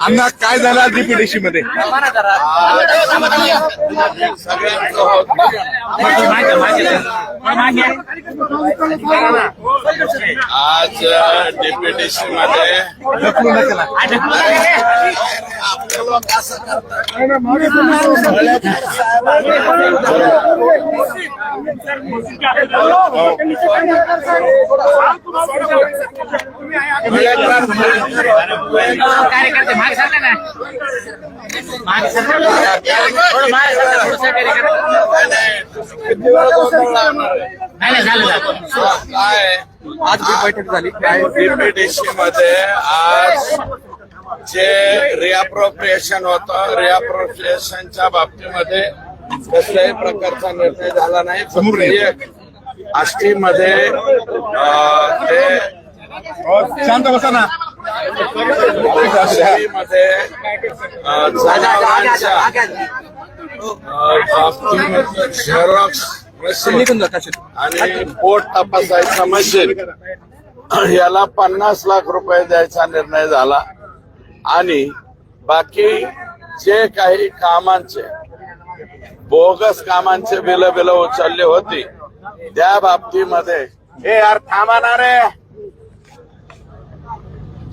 अण्णा काय झालं डीपीडीसी मध्ये आज डीपीडीसी मध्ये. कार्यकर्ते मागे सरका ना. मागे थोडं मागे थोडं? नाही नाही झालं काय आज जी बैठक झाली मध्ये आज जे रिअप्रोप्रिएशन होतं रिअप्रोप्रिएशनच्या बाबतीमध्ये कसल्याही प्रकारचा निर्णय झाला नाही. आष्टीमध्ये ते शांत बसा ना. झेरॉक्स आणि पोट तपासायचं मशीन याला पन्नास लाख रुपये द्यायचा निर्णय झाला. आणि बाकी जे काही कामांचे बोगस कामांचे बिल बिल उचलले होती त्या बाबतीमध्ये हे यार थांबणार आहे रे.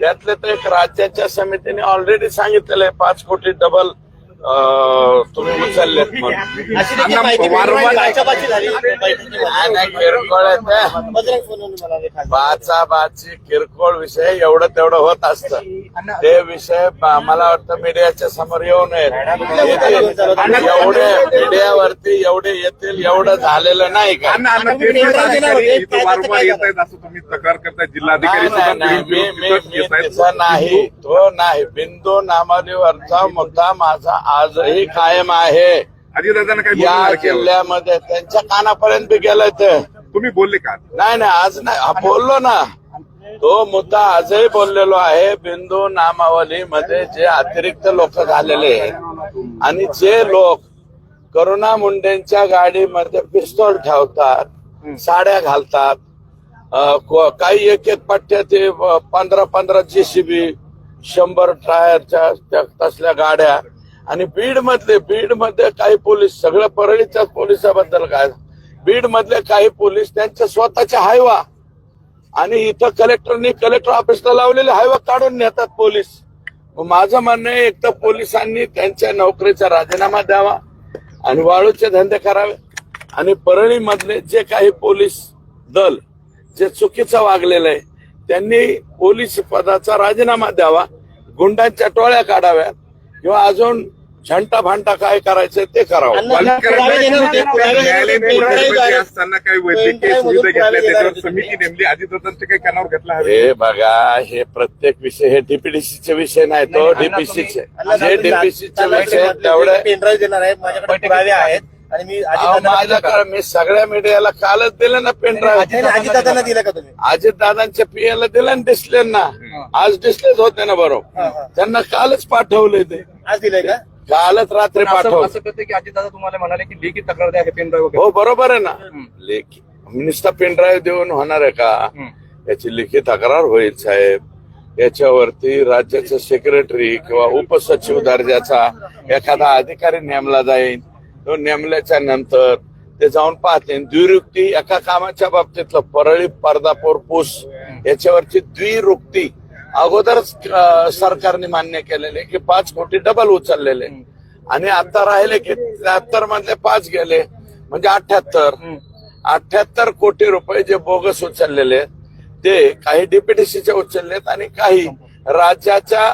त्यातले तर एक राज्याच्या समितीने ऑलरेडी सांगितलेलं आहे पाच कोटी डबल तुम्ही उचललेत वारंवार नाही, किरकोळ आहे ते. बाचा बाची किरकोळ विषय एवढं तेवढं होत असत. ते विषय ब- मला वाटतं मीडियाच्या समोर येऊ नयेत. येतील. एवढे मीडियावरती एवढे येतील एवढं झालेलं नाही का? अण्णा अण्णा ते जिल्हाधिकारी इथं वारंवार येत आहेत असं तुम्ही तक्रार करताय. जिल्हाधिकारी नाही, नाही, नाही. मी मी नाही तो नाही. बिंदू नामावलीवरचा मुद्दा माझा आजही कायम आहे. अजितदादांना या. जिल्ह्यामध्ये त्यांच्या कानापर्यंत बी गेलंय ते. तुम्ही बोलले का? नाही नाही आज नाही हा, बोललो ना. तो मुद्दा आजही बोललेलो आहे. बिंदू नामावलीमध्ये जे अतिरिक्त लोक झालेले आहेत आणि जे लोक करुणा मुंडेंच्या गाडीमध्ये पिस्तॉल ठेवतात साड्या घालतात अ, को- काही एक एक पट्ट्या ते पंधरा पंधरा जेसीबी शंभर टायरच्या त्या- तसल्या गाड्या आणि बीड मधले बीडमध्ये काही पोलीस सगळं परळीच्या पोलिसाबद्दल काय? बीड मधले काही पोलीस त्यांच्या स्वतःच्या हायवा आणि इथं कलेक्टरनी कलेक्टर ऑफिसला लावलेले हायवा काढून नेतात पोलीस. माझं म्हणणं आहे एक तर पोलिसांनी त्यांच्या नोकरीचा राजीनामा द्यावा आणि वाळूचे धंदे करावे. आणि परळी मधले जे काही पोलीस दल जे चुकीचं वागलेलं आहे त्यांनी पोलीस पदाचा राजीनामा द्यावा गुंडांच्या टोळ्या काढाव्या किंवा अजून झंटा भांटा काय करायचं ते करावं. असताना काही वैद्यकीय सुविधा घेतल्या त्याच्यावर समिती नेमली अजितदादांचे काही कानावर घेतला हे बघा हे प्रत्येक विषय हे डीपीडीसीचे विषय नाही तो डीपीसीचे जे डीपीसीचे विषय तेवढे पेनड्राईव्ह देणार आहे माझ्याकडे पुरावे आहेत. आणि मी दिलं मी सगळ्या मीडियाला कालच दिलं ना पेन नाही, अजितदादांना दिलं का तुम्ही? अजित दादांच्या पीएला दिलं ना डिस्प्ले ना. आज डिस्प्लेच होते ना बरोबर. त्यांना कालच पाठवले ते. आज दिलंय का? कालच रात्री पाठवलं. असं कळतं की अजितदादा तुम्हाला म्हणाले की लेखी तक्रार द्या हे पेन ड्राईव्ह हो बरोबर आहे ना. लेखी. नुसता पेनड्राईव्ह देऊन होणार आहे का. याची लिखित तक्रार होईल साहेब. याच्यावरती राज्याचा सेक्रेटरी किंवा उपसचिव दर्जाचा एखादा अधिकारी नेमला जाईल. तो नेमल्याच्या नंतर ते जाऊन पाहते. द्विरुक्ती एका कामाच्या बाबतीतलं परळी पर्दापूर पूस याच्यावरची द्विरुक्ती अगोदरच सरकारने मान्य केलेले की पाच कोटी डबल उचललेले. आणि आता राहिले की त्र्याहत्तर मधले पाच गेले. म्हणजे अठ्याहत्तर. अठ्याहत्तर कोटी रुपये जे बोगस उचललेले आहेत, ते काही डीपीडीसीचे उचललेत आणि काही राज्याच्या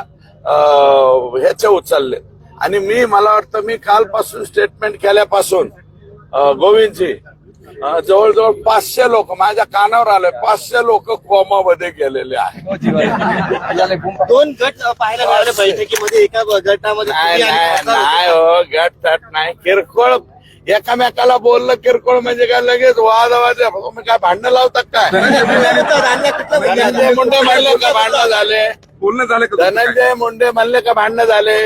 अं, ह्याचे उचललेत. आणि मी मला वाटतं मी कालपासून स्टेटमेंट केल्यापासून गोविंदजी जवळजवळ पाचशे लोक माझ्या कानावर आले पाचशे लोक कोमामध्ये गेलेले आहेत. दोन गट पाहायला मिळाले बैठकीमध्ये एका गटामध्ये नाही. हो गट तट नाही. किरकोळ एकामेकाला बोललं किरकोळ म्हणजे काय लगेच वाद वाद काय भांडणं लावतात काय? म्हणले भांडणं झाले? बोलणं झालं का? धनंजय मुंडे म्हणले का भांडणं झाले?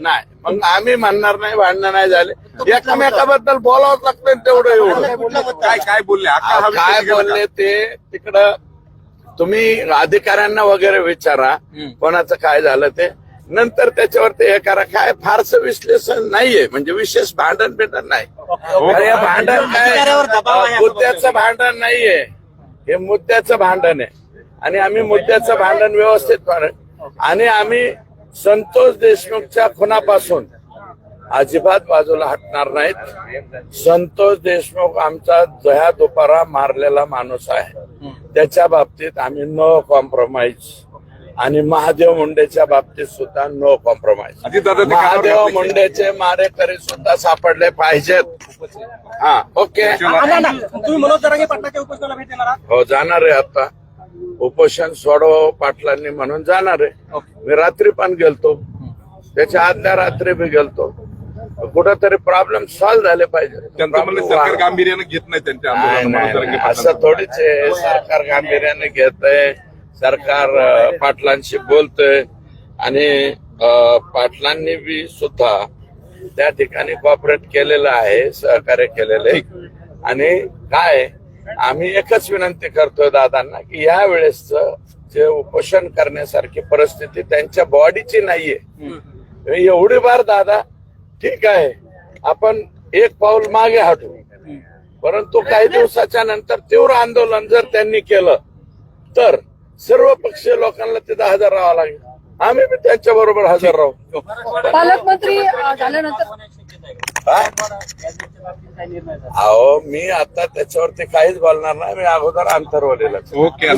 नाही. मग आम्ही म्हणणार नाही भांडणं नाही झाले. एकामेकाबद्दल बोलावंच लागतं तेवढं एवढं. काय काय बोलले? काय बोलले ते तिकडं तुम्ही अधिकाऱ्यांना वगैरे विचारा कोणाचं काय झालं ते. नंतर त्याच्यावर ते हे करा. काय फारसं विश्लेषण नाहीये. म्हणजे विशेष भांडण बिंडण नाही. अरे हे भांडण काय? मुद्द्याचं भांडण नाहीये. हे मुद्द्याचं भांडण आहे. आणि आम्ही मुद्द्याचं भांडण व्यवस्थित करू. आणि आम्ही संतोष देशमुखच्या खुनापासून अजिबात बाजूला हटणार नाहीत. संतोष देशमुख आमचा दह्या दुपारा मारलेला माणूस आहे. त्याच्या बाबतीत आम्ही नो कॉम्प्रोमाइज आणि महादेव मुंडेच्या बाबतीत सुद्धा नो कॉम्प्रोमाइज महादेव. मुंडेचे मारेकरी सुद्धा सापडले पाहिजेत. हा. ओके तुम्ही मनोज जरांगे पाटलाच्या उपोषणाला भेट देणार आहात? हो जाणार आहे आता. उपोषण सोडव पाटलांनी म्हणून जाणार आहे. मी रात्री पण गेलतो. त्याच्या आदल्या रात्री बी गेलतो. कुठंतरी प्रॉब्लेम सॉल्व्ह झाले पाहिजे. सरकार गांभीर्यानं घेत नाही त्यांच्या. असं थोडीच आहे. सरकार गांभीर्याने घेतय सरकार अं, पाटलांशी बोलतय. आणि पाटलांनी बी सुद्धा त्या ठिकाणी कॉपरेट केलेलं आहे सहकार्य केलेलं आहे. आणि काय आम्ही एकच विनंती करतोय दादांना की या वेळेस जे उपोषण करण्यासारखी परिस्थिती त्यांच्या बॉडीची नाहीये. एवढी बार दादा ठीक आहे. आपण एक पाऊल मागे हटू. परंतु काही दिवसाच्या नंतर तीव्र आंदोलन जर त्यांनी केलं तर सर्व पक्षीय लोकांना तिथं हजर राहावं लागेल. आम्ही बी त्यांच्या बरोबर हजर राहू. पालकमंत्री झाल्यानंतर? अहो मी आता त्याच्यावरती काहीच बोलणार नाही मी अगोदर अंतरवलेलं ओके